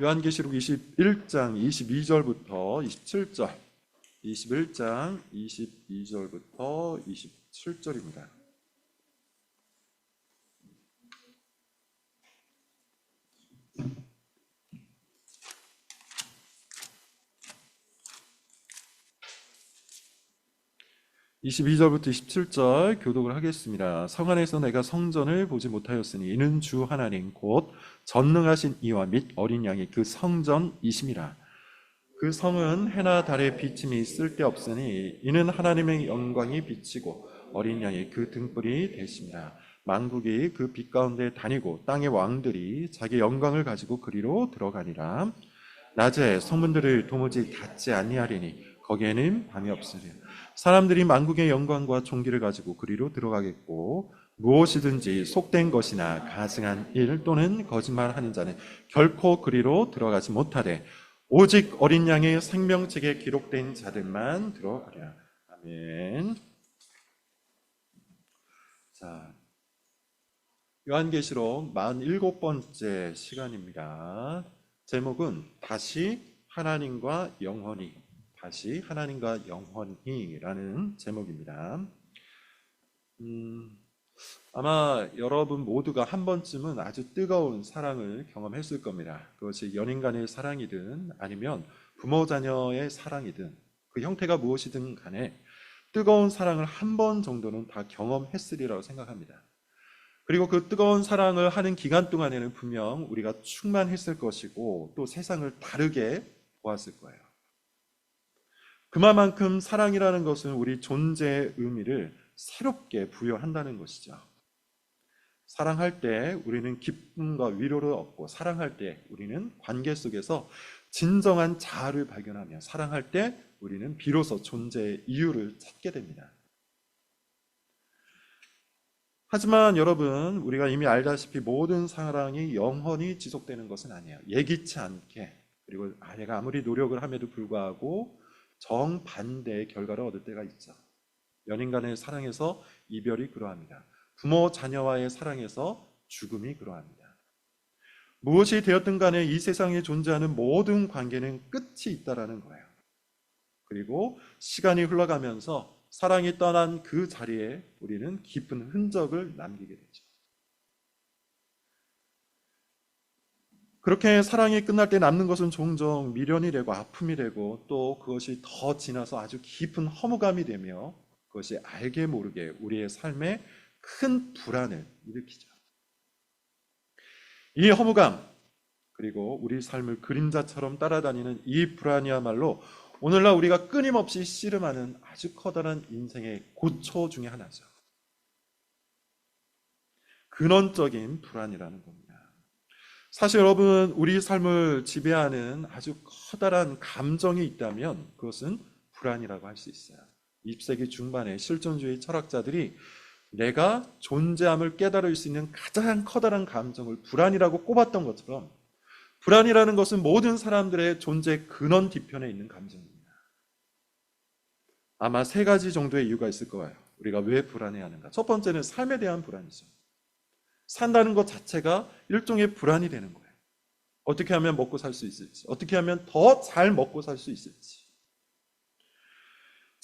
요한계시록 21장 22절부터 27절, 21장 22절부터 27절입니다. (22절부터) (27절) 교독을 하겠습니다 성 안에서 내가 성전을 보지 못하였으니 이는 주 하나님 곧 전능하신 이와 및 어린 양이 그 성전이심이라. 그 성은 해나 달의 비침이 쓸데없으니 이는 하나님의 영광이 비치고 어린 양이 그 등불이 되심이라. 만국이 그 빛 가운데 다니고 땅의 왕들이 자기 영광을 가지고 그리로 들어가니라. 낮에 성문들을 도무지 닫지 아니하리니 거기에는 밤이 없으리라 사람들이 만국의 영광과 종기를 가지고 그리로 들어가겠고 무엇이든지 속된 것이나 가증한 일 또는 거짓말하는 자는 결코 그리로 들어가지 못하되 오직 어린 양의 생명책에 기록된 자들만 들어가랴. 아멘. 자, 요한계시록 47번째 시간입니다. 제목은 다시 하나님과 영원히 다시 하나님과 영원히라는 제목입니다. 음, 아마 여러분 모두가 한 번쯤은 아주 뜨거운 사랑을 경험했을 겁니다. 그것이 연인 간의 사랑이든 아니면 부모 자녀의 사랑이든 그 형태가 무엇이든 간에 뜨거운 사랑을 한 번 정도는 다 경험했으리라고 생각합니다. 그리고 그 뜨거운 사랑을 하는 기간 동안에는 분명 우리가 충만했을 것이고 또 세상을 다르게 보았을 거예요. 그만큼 사랑이라는 것은 우리 존재의 의미를 새롭게 부여한다는 것이죠. 사랑할 때 우리는 기쁨과 위로를 얻고 사랑할 때 우리는 관계 속에서 진정한 자아를 발견하며 사랑할 때 우리는 비로소 존재의 이유를 찾게 됩니다. 하지만 여러분, 우리가 이미 알다시피 모든 사랑이 영원히 지속되는 것은 아니에요. 예기치 않게 그리고 아내가 아무리 노력을 함에도 불구하고 정반대의 결과를 얻을 때가 있죠. 연인 간의 사랑에서 이별이 그러합니다. 부모 자녀와의 사랑에서 죽음이 그러합니다. 무엇이 되었든 간에 이 세상에 존재하는 모든 관계는 끝이 있다라는 거예요. 그리고 시간이 흘러가면서 사랑이 떠난 그 자리에 우리는 깊은 흔적을 남기게 되죠. 그렇게 사랑이 끝날 때 남는 것은 종종 미련이 되고 아픔이 되고 또 그것이 더 지나서 아주 깊은 허무감이 되며 그것이 알게 모르게 우리의 삶에 큰 불안을 일으키죠. 이 허무감 그리고 우리 삶을 그림자처럼 따라다니는 이 불안이야말로 오늘날 우리가 끊임없이 씨름하는 아주 커다란 인생의 고초 중의 하나죠. 근원적인 불안이라는 겁니다. 사실 여러분, 우리 삶을 지배하는 아주 커다란 감정이 있다면 그것은 불안이라고 할 수 있어요. 20세기 중반에 실존주의 철학자들이 내가 존재함을 깨달을 수 있는 가장 커다란 감정을 불안이라고 꼽았던 것처럼 불안이라는 것은 모든 사람들의 존재 근원 뒤편에 있는 감정입니다. 아마 세 가지 정도의 이유가 있을 거예요. 우리가 왜 불안해하는가? 첫 번째는 삶에 대한 불안이죠. 산다는 것 자체가 일종의 불안이 되는 거예요. 어떻게 하면 먹고 살 수 있을지, 어떻게 하면 더 잘 먹고 살 수 있을지.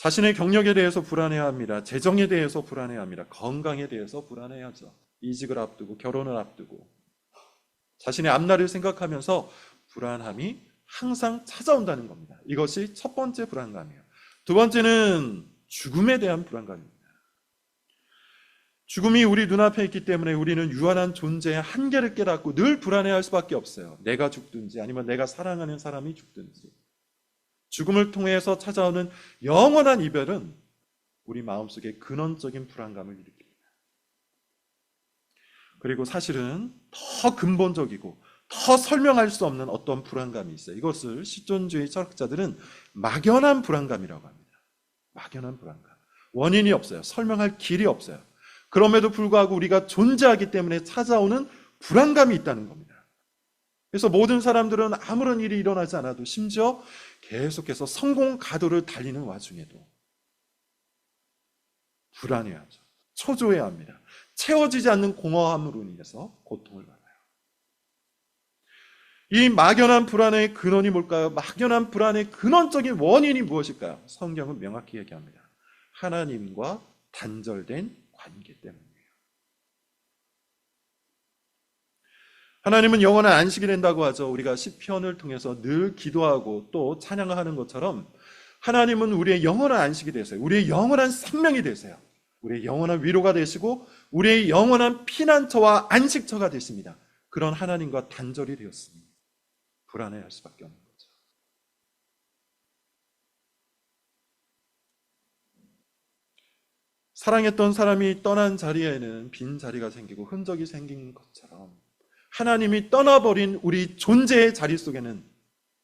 자신의 경력에 대해서 불안해야 합니다. 재정에 대해서 불안해야 합니다. 건강에 대해서 불안해야죠. 이직을 앞두고 결혼을 앞두고 자신의 앞날을 생각하면서 불안함이 항상 찾아온다는 겁니다. 이것이 첫 번째 불안감이에요. 두 번째는 죽음에 대한 불안감입니다. 죽음이 우리 눈앞에 있기 때문에 우리는 유한한 존재의 한계를 깨닫고 늘 불안해할 수밖에 없어요. 내가 죽든지 아니면 내가 사랑하는 사람이 죽든지. 죽음을 통해서 찾아오는 영원한 이별은 우리 마음속에 근원적인 불안감을 일으킵니다. 그리고 사실은 더 근본적이고 더 설명할 수 없는 어떤 불안감이 있어요. 이것을 실존주의 철학자들은 막연한 불안감이라고 합니다. 막연한 불안감. 원인이 없어요. 설명할 길이 없어요. 그럼에도 불구하고 우리가 존재하기 때문에 찾아오는 불안감이 있다는 겁니다. 그래서 모든 사람들은 아무런 일이 일어나지 않아도 심지어 계속해서 성공 가도를 달리는 와중에도 불안해하죠. 초조해야 합니다. 채워지지 않는 공허함으로 인해서 고통을 받아요. 이 막연한 불안의 근원이 뭘까요? 막연한 불안의 근원적인 원인이 무엇일까요? 성경은 명확히 얘기합니다. 하나님과 단절된 관계 때문이에요. 하나님은 영원한 안식이 된다고 하죠. 우리가 시편을 통해서 늘 기도하고 또 찬양하는 것처럼 하나님은 우리의 영원한 안식이 되세요. 우리의 영원한 생명이 되세요. 우리의 영원한 위로가 되시고 우리의 영원한 피난처와 안식처가 되십니다. 그런 하나님과 단절이 되었습니다. 불안해할 수밖에 없는 거죠. 사랑했던 사람이 떠난 자리에는 빈 자리가 생기고 흔적이 생긴 것처럼 하나님이 떠나버린 우리 존재의 자리 속에는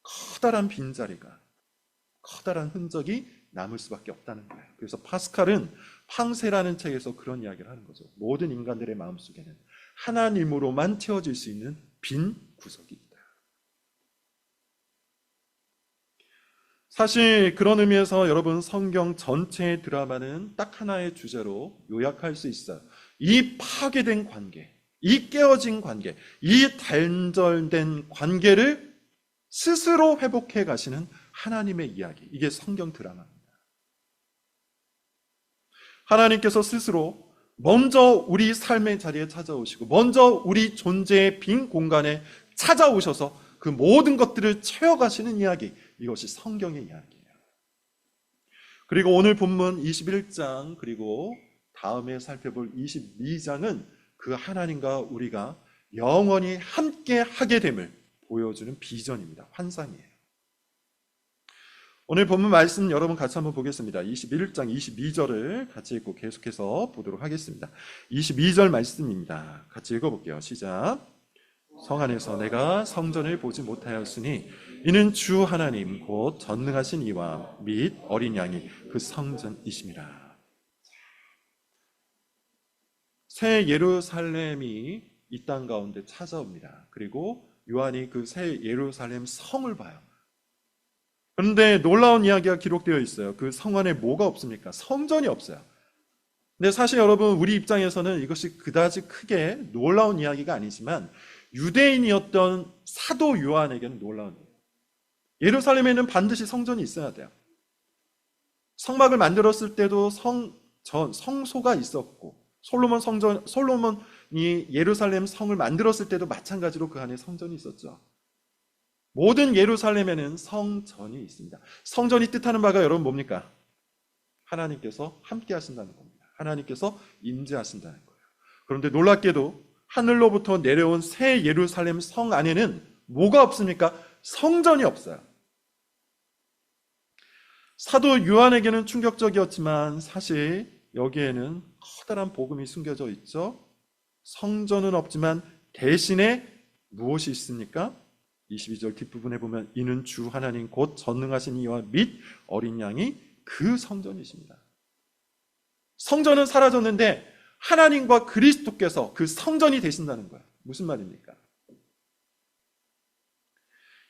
커다란 빈자리가, 커다란 흔적이 남을 수밖에 없다는 거예요. 그래서 파스칼은 팡세라는 책에서 그런 이야기를 하는 거죠. 모든 인간들의 마음 속에는 하나님으로만 채워질 수 있는 빈 구석이 있다. 사실 그런 의미에서 여러분 성경 전체의 드라마는 딱 하나의 주제로 요약할 수 있어요. 이 파괴된 관계, 이 깨어진 관계, 이 단절된 관계를 스스로 회복해 가시는 하나님의 이야기. 이게 성경 드라마입니다. 하나님께서 스스로 먼저 우리 삶의 자리에 찾아오시고, 먼저 우리 존재의 빈 공간에 찾아오셔서 그 모든 것들을 채워가시는 이야기. 이것이 성경의 이야기예요. 그리고 오늘 본문 21장, 그리고 다음에 살펴볼 22장은 그 하나님과 우리가 영원히 함께 하게 됨을 보여주는 비전입니다. 환상이에요. 오늘 본문 말씀 여러분 같이 한번 보겠습니다. 21장 22절을 같이 읽고 계속해서 보도록 하겠습니다. 22절 말씀입니다. 같이 읽어볼게요. 시작. 성 안에서 내가 성전을 보지 못하였으니 이는 주 하나님 곧 전능하신 이와 및 어린 양이 그 성전이심이라. 새 예루살렘이 이 땅 가운데 찾아옵니다. 그리고 요한이 그 새 예루살렘 성을 봐요. 그런데 놀라운 이야기가 기록되어 있어요. 그 성 안에 뭐가 없습니까? 성전이 없어요. 근데 사실 여러분 우리 입장에서는 이것이 그다지 크게 놀라운 이야기가 아니지만 유대인이었던 사도 요한에게는 놀라운 일이에요. 예루살렘에는 반드시 성전이 있어야 돼요. 성막을 만들었을 때도 성, 전, 성소가 있었고 솔로몬 성전 솔로몬이 예루살렘 성을 만들었을 때도 마찬가지로 그 안에 성전이 있었죠. 모든 예루살렘에는 성전이 있습니다. 성전이 뜻하는 바가 여러분 뭡니까? 하나님께서 함께 하신다는 겁니다. 하나님께서 임재하신다는 거예요. 그런데 놀랍게도 하늘로부터 내려온 새 예루살렘 성 안에는 뭐가 없습니까? 성전이 없어요. 사도 요한에게는 충격적이었지만 사실 여기에는 커다란 복음이 숨겨져 있죠. 성전은 없지만 대신에 무엇이 있습니까? 22절 뒷부분에 보면 이는 주 하나님 곧 전능하신 이와 및 어린 양이 그 성전이십니다. 성전은 사라졌는데 하나님과 그리스도께서 그 성전이 되신다는 거예요. 무슨 말입니까?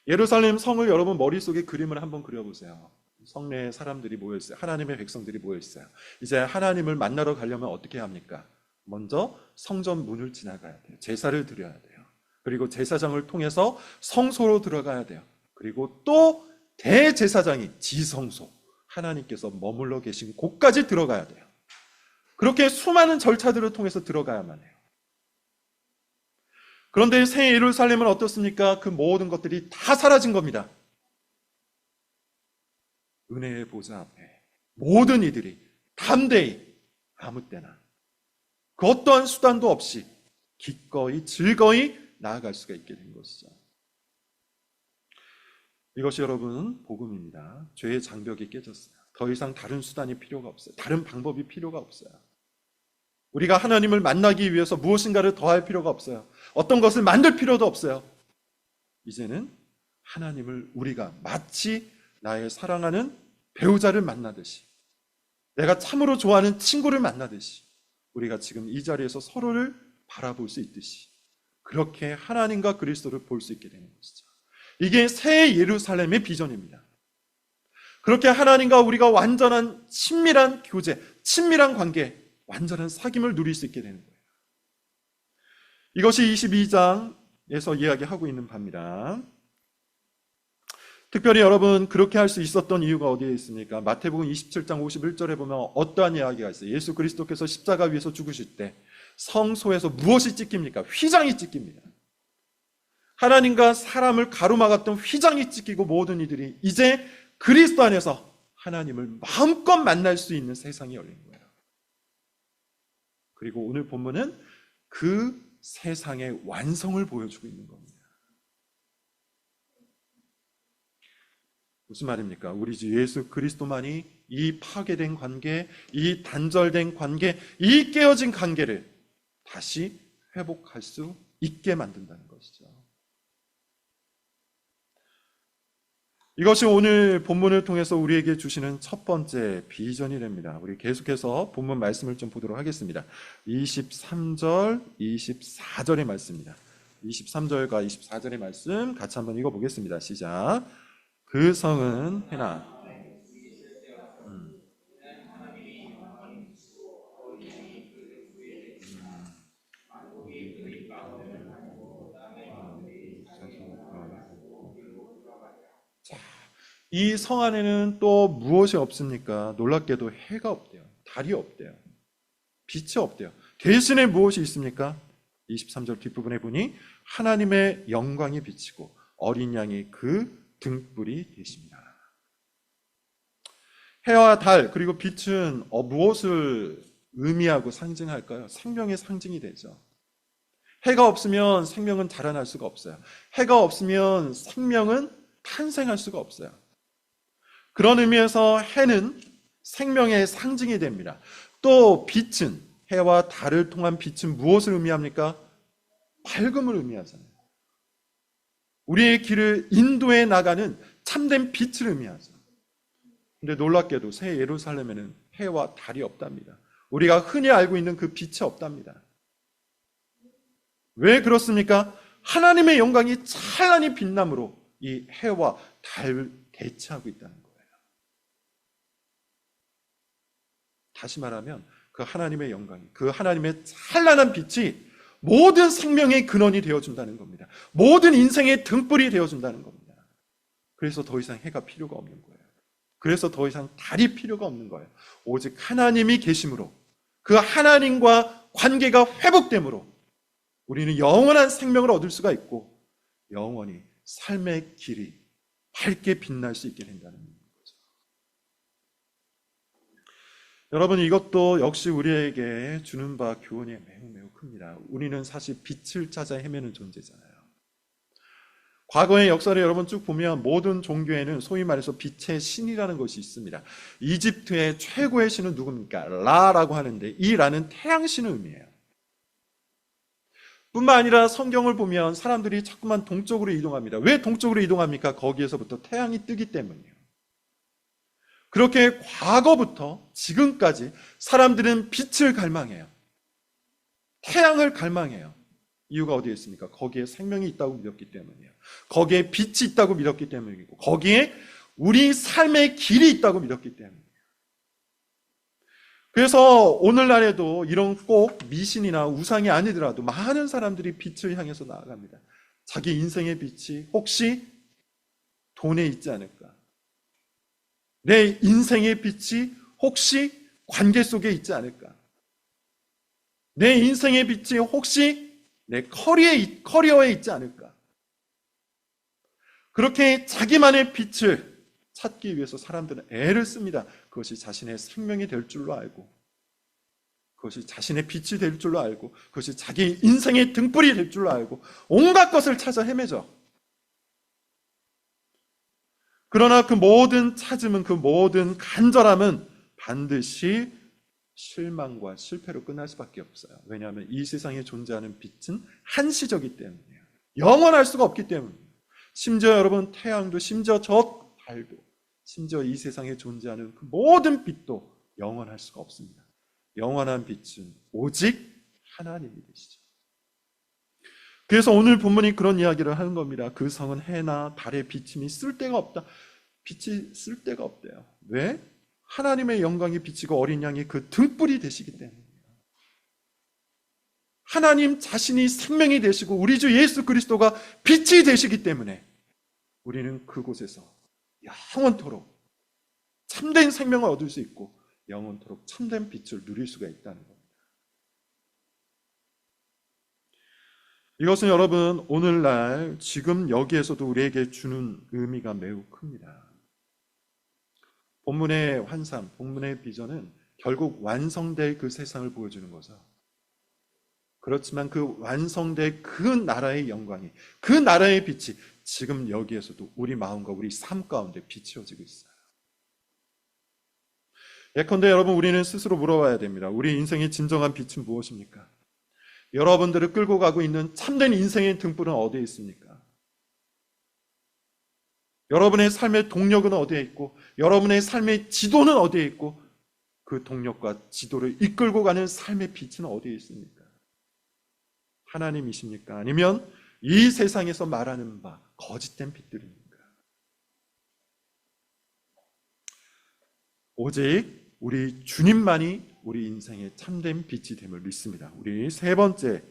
예루살렘 성을 여러분 머릿속에 그림을 한번 그려보세요. 성내에 사람들이 모여 있어요. 하나님의 백성들이 모여 있어요. 이제 하나님을 만나러 가려면 어떻게 합니까? 먼저 성전 문을 지나가야 돼요. 제사를 드려야 돼요. 그리고 제사장을 통해서 성소로 들어가야 돼요. 그리고 또 대제사장이 지성소, 하나님께서 머물러 계신 곳까지 들어가야 돼요. 그렇게 수많은 절차들을 통해서 들어가야만 해요. 그런데 새 예루살렘은 어떻습니까? 그 모든 것들이 다 사라진 겁니다. 은혜의 보좌 앞에 모든 이들이 담대히 아무 때나 그 어떠한 수단도 없이 기꺼이 즐거이 나아갈 수가 있게 된 것이죠. 이것이 여러분 복음입니다. 죄의 장벽이 깨졌어요. 더 이상 다른 수단이 필요가 없어요. 다른 방법이 필요가 없어요. 우리가 하나님을 만나기 위해서 무엇인가를 더할 필요가 없어요. 어떤 것을 만들 필요도 없어요. 이제는 하나님을 우리가 마치 나의 사랑하는 배우자를 만나듯이 내가 참으로 좋아하는 친구를 만나듯이 우리가 지금 이 자리에서 서로를 바라볼 수 있듯이 그렇게 하나님과 그리스도를 볼 수 있게 되는 것이죠. 이게 새 예루살렘의 비전입니다. 그렇게 하나님과 우리가 완전한 친밀한 교제, 친밀한 관계, 완전한 사귐을 누릴 수 있게 되는 거예요. 이것이 22장 에서 이야기하고 있는 바입니다. 특별히 여러분 그렇게 할 수 있었던 이유가 어디에 있습니까? 마태복음 27장 51절에 보면 어떠한 이야기가 있어요. 예수 그리스도께서 십자가 위에서 죽으실 때 성소에서 무엇이 찢깁니까? 휘장이 찢깁니다. 하나님과 사람을 가로막았던 휘장이 찢기고 모든 이들이 이제 그리스도 안에서 하나님을 마음껏 만날 수 있는 세상이 열린 거예요. 그리고 오늘 본문은 그 세상의 완성을 보여주고 있는 겁니다. 무슨 말입니까? 우리 주 예수 그리스도만이 이 파괴된 관계, 이 단절된 관계, 이 깨어진 관계를 다시 회복할 수 있게 만든다는 것이죠. 이것이 오늘 본문을 통해서 우리에게 주시는 첫 번째 비전이 됩니다. 우리 계속해서 본문 말씀을 좀 보도록 하겠습니다. 23절, 24절의 말씀입니다. 23절과 24절의 말씀 같이 한번 읽어보겠습니다. 시작. 그 성은 해나 이성 안에는 또 무엇이 없습니까? 놀랍게도 해가 없대요. 달이 없대요. 빛이 없대요. 대신에 무엇이 있습니까? 23절 뒷부분에 보니 하나님의 영광이 비치고 어린 양이 그 등불이 되십니다. 해와 달 그리고 빛은 어, 무엇을 의미하고 상징할까요? 생명의 상징이 되죠. 해가 없으면 생명은 자라날 수가 없어요. 해가 없으면 생명은 탄생할 수가 없어요. 그런 의미에서 해는 생명의 상징이 됩니다. 또 빛은 해와 달을 통한 빛은 무엇을 의미합니까? 밝음을 의미하잖아요. 우리의 길을 인도해 나가는 참된 빛을 의미하죠. 근데 놀랍게도 새 예루살렘에는 해와 달이 없답니다. 우리가 흔히 알고 있는 그 빛이 없답니다. 왜 그렇습니까? 하나님의 영광이 찬란히 빛남으로 이 해와 달을 대체하고 있다는 거예요. 다시 말하면 그 하나님의 영광이, 그 하나님의 찬란한 빛이 모든 생명의 근원이 되어준다는 겁니다. 모든 인생의 등불이 되어준다는 겁니다. 그래서 더 이상 해가 필요가 없는 거예요. 그래서 더 이상 달이 필요가 없는 거예요. 오직 하나님이 계심으로 그 하나님과 관계가 회복됨으로 우리는 영원한 생명을 얻을 수가 있고 영원히 삶의 길이 밝게 빛날 수 있게 된다는 거죠. 여러분 이것도 역시 우리에게 주는 바 교훈이 매우 매우 큽니다. 우리는 사실 빛을 찾아 헤매는 존재잖아요. 과거의 역사를 여러분 쭉 보면 모든 종교에는 소위 말해서 빛의 신이라는 것이 있습니다. 이집트의 최고의 신은 누굽니까? 라라고 하는데 이 라는 태양신을 의미해요. 뿐만 아니라 성경을 보면 사람들이 자꾸만 동쪽으로 이동합니다. 왜 동쪽으로 이동합니까? 거기에서부터 태양이 뜨기 때문이에요. 그렇게 과거부터 지금까지 사람들은 빛을 갈망해요. 태양을 갈망해요. 이유가 어디에 있습니까? 거기에 생명이 있다고 믿었기 때문이에요. 거기에 빛이 있다고 믿었기 때문이고, 거기에 우리 삶의 길이 있다고 믿었기 때문이에요. 그래서 오늘날에도 이런 꼭 미신이나 우상이 아니더라도 많은 사람들이 빛을 향해서 나아갑니다. 자기 인생의 빛이 혹시 돈에 있지 않을까? 내 인생의 빛이 혹시 관계 속에 있지 않을까? 내 인생의 빛이 혹시 내 커리어에, 커리어에 있지 않을까? 그렇게 자기만의 빛을 찾기 위해서 사람들은 애를 씁니다. 그것이 자신의 생명이 될 줄로 알고, 그것이 자신의 빛이 될 줄로 알고, 그것이 자기 인생의 등불이 될 줄로 알고, 온갖 것을 찾아 헤매죠. 그러나 그 모든 찾음은 그 모든 간절함은 반드시 실망과 실패로 끝날 수밖에 없어요. 왜냐하면 이 세상에 존재하는 빛은 한시적이기 때문이에요. 영원할 수가 없기 때문이에요. 심지어 여러분 태양도 심지어 저 달도 심지어 이 세상에 존재하는 그 모든 빛도 영원할 수가 없습니다. 영원한 빛은 오직 하나님이 되시죠. 그래서 오늘 본문이 그런 이야기를 하는 겁니다. 그 성은 해나 달의 비침이 쓸데가 없다. 빛이 쓸데가 없대요. 왜? 하나님의 영광이 비치고 어린 양이 그 등불이 되시기 때문이에요. 하나님 자신이 생명이 되시고 우리 주 예수 그리스도가 빛이 되시기 때문에 우리는 그곳에서 영원토록 참된 생명을 얻을 수 있고 영원토록 참된 빛을 누릴 수가 있다는 겁니다. 이것은 여러분 오늘날 지금 여기에서도 우리에게 주는 의미가 매우 큽니다. 본문의 환상, 본문의 비전은 결국 완성될 그 세상을 보여주는 거죠. 그렇지만 그 완성될 그 나라의 영광이, 그 나라의 빛이 지금 여기에서도 우리 마음과 우리 삶 가운데 비치어지고 있어요. 예컨대 여러분 우리는 스스로 물어봐야 됩니다. 우리 인생의 진정한 빛은 무엇입니까? 여러분들을 끌고 가고 있는 참된 인생의 등불은 어디에 있습니까? 여러분의 삶의 동력은 어디에 있고, 여러분의 삶의 지도는 어디에 있고, 그 동력과 지도를 이끌고 가는 삶의 빛은 어디에 있습니까? 하나님이십니까? 아니면 이 세상에서 말하는 바, 거짓된 빛들입니까? 오직 우리 주님만이 우리 인생의 참된 빛이 됨을 믿습니다. 우리 세 번째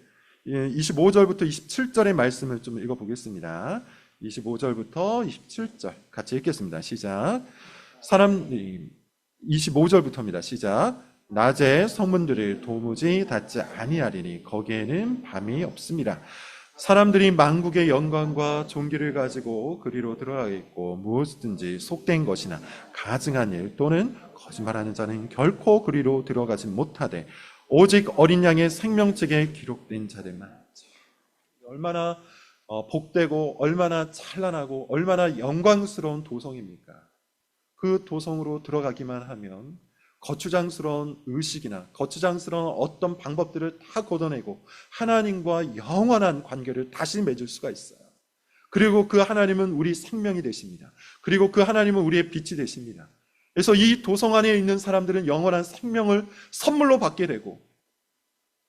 25절부터 27절의 말씀을 좀 읽어 보겠습니다. 25절부터 27절 같이 읽겠습니다. 시작. 사람 25절부터입니다. 시작. 낮에 성문들을 도무지 닫지 아니하리니 거기에는 밤이 없습니다. 사람들이 만국의 영광과 존귀를 가지고 그리로 들어가겠고 무엇이든지 속된 것이나 가증한 일 또는 거짓말하는 자는 결코 그리로 들어가지 못하되 오직 어린 양의 생명책에 기록된 자들만 얼마나 어, 복되고 얼마나 찬란하고 얼마나 영광스러운 도성입니까? 그 도성으로 들어가기만 하면 거추장스러운 의식이나 거추장스러운 어떤 방법들을 다 걷어내고 하나님과 영원한 관계를 다시 맺을 수가 있어요. 그리고 그 하나님은 우리 생명이 되십니다. 그리고 그 하나님은 우리의 빛이 되십니다. 그래서 이 도성 안에 있는 사람들은 영원한 생명을 선물로 받게 되고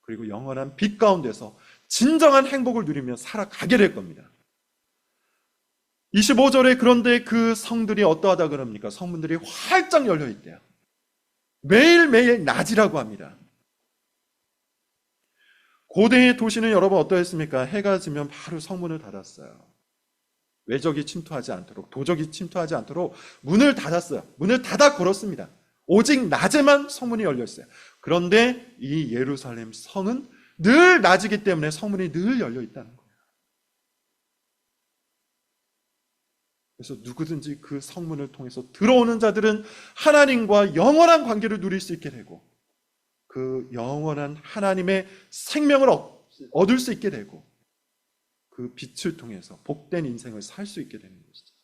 그리고 영원한 빛 가운데서 진정한 행복을 누리며 살아가게 될 겁니다. 25절에 그런데 그 성들이 어떠하다 그럽니까? 성문들이 활짝 열려 있대요. 매일매일 낮이라고 합니다. 고대의 도시는 여러분 어떠했습니까? 해가 지면 바로 성문을 닫았어요. 외적이 침투하지 않도록, 도적이 침투하지 않도록 문을 닫았어요. 문을 닫아 걸었습니다. 오직 낮에만 성문이 열려 있어요. 그런데 이 예루살렘 성은 늘 낮이기 때문에 성문이 늘 열려 있다는 거예요. 그래서 누구든지 그 성문을 통해서 들어오는 자들은 하나님과 영원한 관계를 누릴 수 있게 되고 그 영원한 하나님의 생명을 얻을 수 있게 되고 그 빛을 통해서 복된 인생을 살 수 있게 되는 것이죠.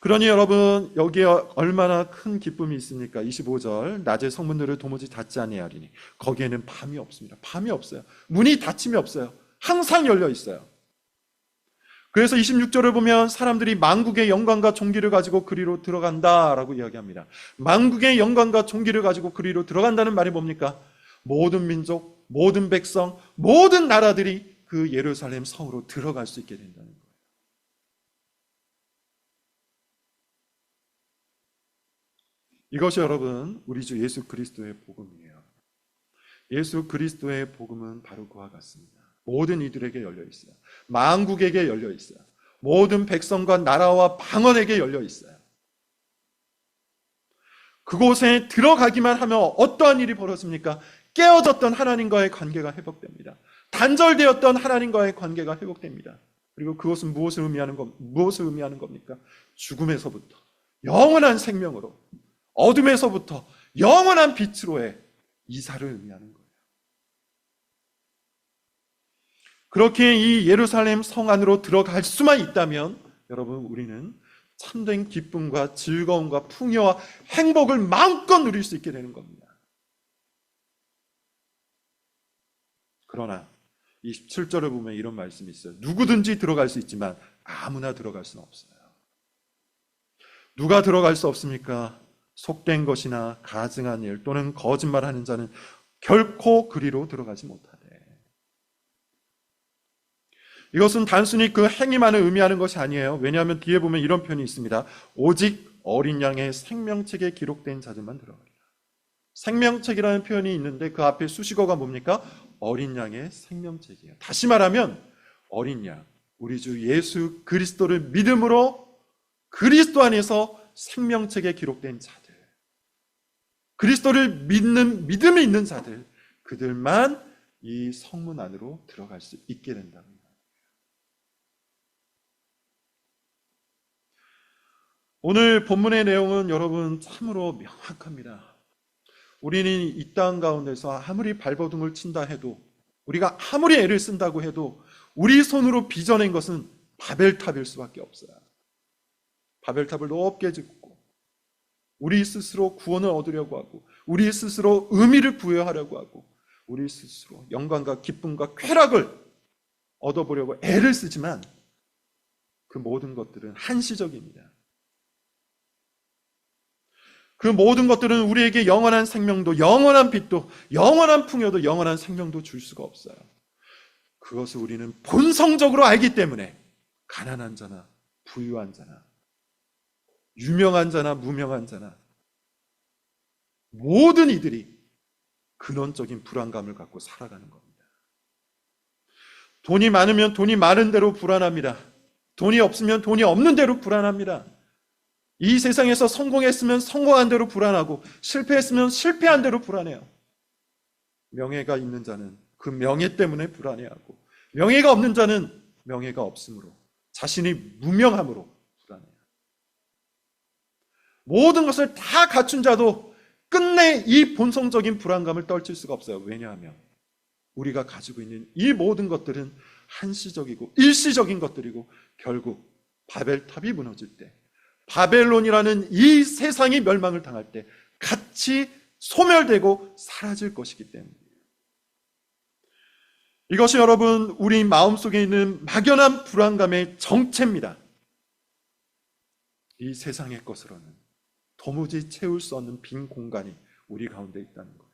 그러니 여러분 여기에 얼마나 큰 기쁨이 있습니까? 25절 낮에 성문들을 도무지 닫지 아니하리니 거기에는 밤이 없습니다. 밤이 없어요. 문이 닫힘이 없어요. 항상 열려 있어요. 그래서 26절을 보면 사람들이 만국의 영광과 종기를 가지고 그리로 들어간다라고 이야기합니다. 만국의 영광과 종기를 가지고 그리로 들어간다는 말이 뭡니까? 모든 민족, 모든 백성, 모든 나라들이 그 예루살렘 성으로 들어갈 수 있게 된다는 거예요. 이것이 여러분 우리 주 예수 그리스도의 복음이에요. 예수 그리스도의 복음은 바로 그와 같습니다. 모든 이들에게 열려 있어요. 만국에게 열려 있어요. 모든 백성과 나라와 방언에게 열려 있어요. 그곳에 들어가기만 하면 어떠한 일이 벌어집니까? 깨어졌던 하나님과의 관계가 회복됩니다. 단절되었던 하나님과의 관계가 회복됩니다. 그리고 그것은 무엇을 의미하는 겁, 무엇을 의미하는 겁니까? 죽음에서부터 영원한 생명으로, 어둠에서부터 영원한 빛으로의 이사를 의미하는 거예요. 그렇게 이 예루살렘 성 안으로 들어갈 수만 있다면 여러분 우리는 참된 기쁨과 즐거움과 풍요와 행복을 마음껏 누릴 수 있게 되는 겁니다. 그러나 27절을 보면 이런 말씀이 있어요. 누구든지 들어갈 수 있지만 아무나 들어갈 수는 없어요. 누가 들어갈 수 없습니까? 속된 것이나 가증한 일 또는 거짓말하는 자는 결코 그리로 들어가지 못하다. 이것은 단순히 그 행위만을 의미하는 것이 아니에요. 왜냐하면 뒤에 보면 이런 표현이 있습니다. 오직 어린 양의 생명책에 기록된 자들만 들어가리라. 생명책이라는 표현이 있는데 그 앞에 수식어가 뭡니까? 어린 양의 생명책이에요. 다시 말하면 어린 양, 우리 주 예수 그리스도를 믿음으로 그리스도 안에서 생명책에 기록된 자들, 그리스도를 믿는 믿음이 있는 자들, 그들만 이 성문 안으로 들어갈 수 있게 된답니다. 오늘 본문의 내용은 여러분 참으로 명확합니다. 우리는 이 땅 가운데서 아무리 발버둥을 친다 해도 우리가 아무리 애를 쓴다고 해도 우리 손으로 빚어낸 것은 바벨탑일 수밖에 없어요. 바벨탑을 높게 짓고 우리 스스로 구원을 얻으려고 하고 우리 스스로 의미를 부여하려고 하고 우리 스스로 영광과 기쁨과 쾌락을 얻어보려고 애를 쓰지만 그 모든 것들은 한시적입니다. 그 모든 것들은 우리에게 영원한 생명도, 영원한 빛도, 영원한 풍요도, 영원한 생명도 줄 수가 없어요. 그것을 우리는 본성적으로 알기 때문에 가난한 자나 부유한 자나 유명한 자나 무명한 자나 모든 이들이 근원적인 불안감을 갖고 살아가는 겁니다. 돈이 많으면 돈이 많은 대로 불안합니다. 돈이 없으면 돈이 없는 대로 불안합니다. 이 세상에서 성공했으면 성공한 대로 불안하고 실패했으면 실패한 대로 불안해요. 명예가 있는 자는 그 명예 때문에 불안해하고 명예가 없는 자는 명예가 없으므로 자신이 무명함으로 불안해요. 모든 것을 다 갖춘 자도 끝내 이 본성적인 불안감을 떨칠 수가 없어요. 왜냐하면 우리가 가지고 있는 이 모든 것들은 한시적이고 일시적인 것들이고 결국 바벨탑이 무너질 때 바벨론이라는 이 세상이 멸망을 당할 때 같이 소멸되고 사라질 것이기 때문이에요. 이것이 여러분 우리 마음속에 있는 막연한 불안감의 정체입니다. 이 세상의 것으로는 도무지 채울 수 없는 빈 공간이 우리 가운데 있다는 거예요.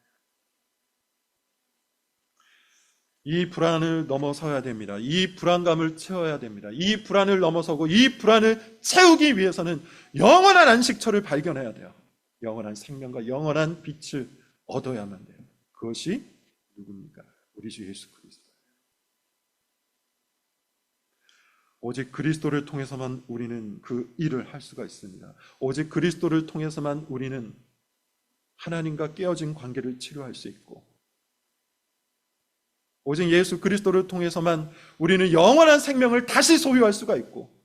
이 불안을 넘어서야 됩니다. 이 불안감을 채워야 됩니다. 이 불안을 넘어서고 이 불안을 채우기 위해서는 영원한 안식처를 발견해야 돼요. 영원한 생명과 영원한 빛을 얻어야만 돼요. 그것이 누굽니까? 우리 주 예수 그리스도. 오직 그리스도를 통해서만 우리는 그 일을 할 수가 있습니다. 오직 그리스도를 통해서만 우리는 하나님과 깨어진 관계를 치료할 수 있고 오직 예수 그리스도를 통해서만 우리는 영원한 생명을 다시 소유할 수가 있고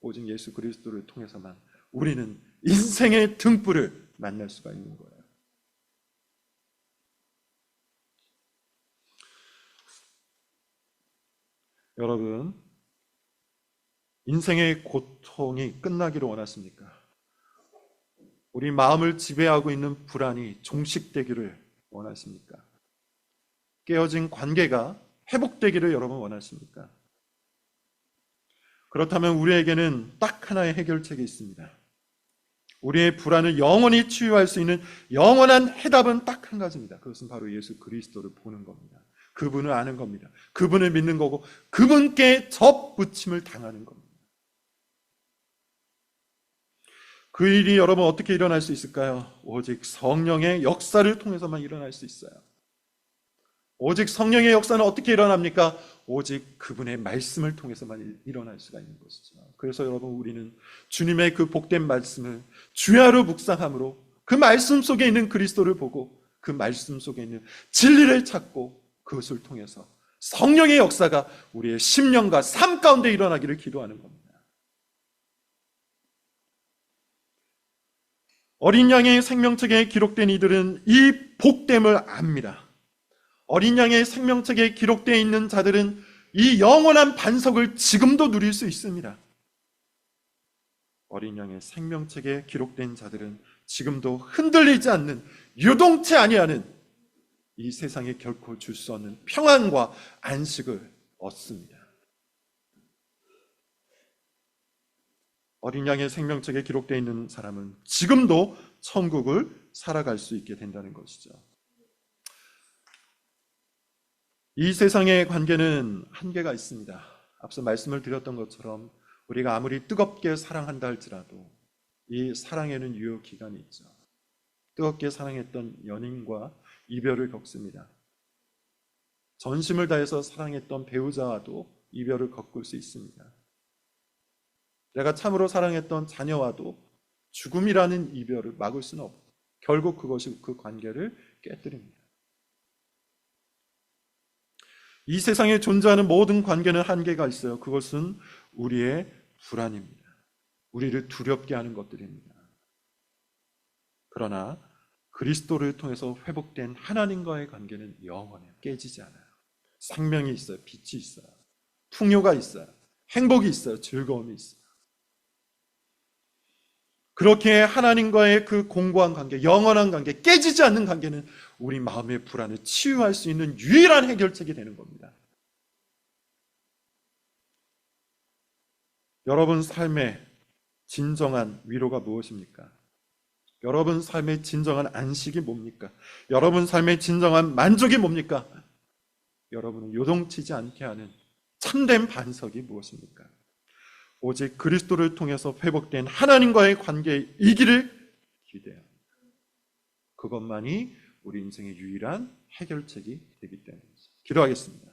오직 예수 그리스도를 통해서만 우리는 인생의 등불을 만날 수가 있는 거예요. 여러분, 인생의 고통이 끝나기를 원하십니까? 우리 마음을 지배하고 있는 불안이 종식되기를 원하십니까? 깨어진 관계가 회복되기를 여러분 원하십니까? 그렇다면 우리에게는 딱 하나의 해결책이 있습니다. 우리의 불안을 영원히 치유할 수 있는 영원한 해답은 딱 한 가지입니다. 그것은 바로 예수 그리스도를 보는 겁니다. 그분을 아는 겁니다. 그분을 믿는 거고 그분께 접붙임을 당하는 겁니다. 그 일이 여러분 어떻게 일어날 수 있을까요? 오직 성령의 역사를 통해서만 일어날 수 있어요. 오직 성령의 역사는 어떻게 일어납니까? 오직 그분의 말씀을 통해서만 일어날 수가 있는 것이죠. 그래서 여러분 우리는 주님의 그 복된 말씀을 주야로 묵상함으로 그 말씀 속에 있는 그리스도를 보고 그 말씀 속에 있는 진리를 찾고 그것을 통해서 성령의 역사가 우리의 심령과 삶 가운데 일어나기를 기도하는 겁니다. 어린 양의 생명책에 기록된 이들은 이 복됨을 압니다. 어린 양의 생명책에 기록되어 있는 자들은 이 영원한 반석을 지금도 누릴 수 있습니다. 어린 양의 생명책에 기록된 자들은 지금도 흔들리지 않는 유동치 아니하는 이 세상에 결코 줄 수 없는 평안과 안식을 얻습니다. 어린 양의 생명책에 기록되어 있는 사람은 지금도 천국을 살아갈 수 있게 된다는 것이죠. 이 세상의 관계는 한계가 있습니다. 앞서 말씀을 드렸던 것처럼 우리가 아무리 뜨겁게 사랑한다 할지라도 이 사랑에는 유효 기간이 있죠. 뜨겁게 사랑했던 연인과 이별을 겪습니다. 전심을 다해서 사랑했던 배우자와도 이별을 겪을 수 있습니다. 내가 참으로 사랑했던 자녀와도 죽음이라는 이별을 막을 수는 없고 결국 그것이 그 관계를 깨뜨립니다. 이 세상에 존재하는 모든 관계는 한계가 있어요. 그것은 우리의 불안입니다. 우리를 두렵게 하는 것들입니다. 그러나 그리스도를 통해서 회복된 하나님과의 관계는 영원해요. 깨지지 않아요. 생명이 있어요. 빛이 있어요. 풍요가 있어요. 행복이 있어요. 즐거움이 있어요. 그렇게 하나님과의 그 공고한 관계, 영원한 관계, 깨지지 않는 관계는 우리 마음의 불안을 치유할 수 있는 유일한 해결책이 되는 겁니다. 여러분 삶의 진정한 위로가 무엇입니까? 여러분 삶의 진정한 안식이 뭡니까? 여러분 삶의 진정한 만족이 뭡니까? 여러분을 요동치지 않게 하는 참된 반석이 무엇입니까? 오직 그리스도를 통해서 회복된 하나님과의 관계의 이기를 기대합니다. 그것만이 우리 인생의 유일한 해결책이 되기 때문입니다. 기도하겠습니다.